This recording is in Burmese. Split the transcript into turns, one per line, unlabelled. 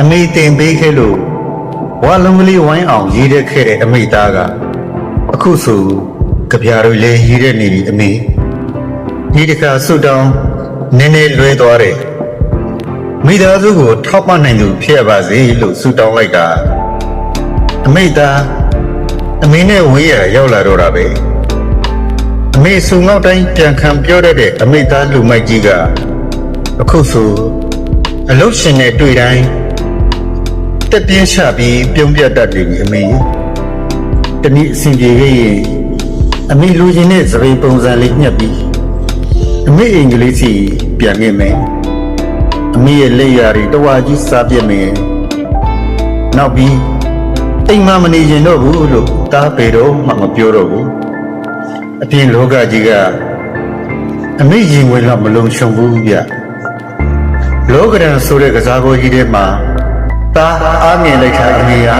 အမေတင်ပေးခဲ့လို့ဝါလုံးကလေးဝိုင်းအောင်ရေးတဲ့ခဲ့တဲ့အမိသားကအခုဆိုကြပြားတွေလည်းရေးတဲ့နေပြီအမေဒီတခါဆုတောင်းနည်းနည်းလွဲသွားတယ်မိသားစုကိုထောက်ပံ့နိုင်သူဖြစ်ရပါစေလို့ဆုတောင်းလိုက်တာအမိသားအမေနဲ့ဝေးရရောက်လာတော့တာပဲအမေစုံနောက်တိုင်းပြန်ခံပြောတတ်တဲ့အမိသားလူမိုက်ကြီးကအခုဆိုအလုတ်ရှင်နဲ့တွေ့တိုင်း တက်ပြင်းချပြီးပြုံးပြတ်တတ်တယ်အမေတနည်းအစဉ်ပြေခဲ့ရင်အမေလူချင်းနဲ့သပိန်ပုံစံလေးညှက်ပြီးအမေအင်္ဂလိပ်စီပြန်ခဲ့မယ်အမေရဲ့လက်ရာတွေတဝါကြီးစားပြစ်မယ်နောက်ပြီးအိမ်မမနေရင်တော့ဘူးလို့တားပေတော့မှမပြောတော့ဘူးအပြင်လောကကြီးကအမေရင်ဝင်တော့မလုံခြုံဘူးဗျလောကရန်ဆိုတဲ့ကစားပွဲကြီးထဲမှာ တားအားမြင်လိုက်တာအမေဟာ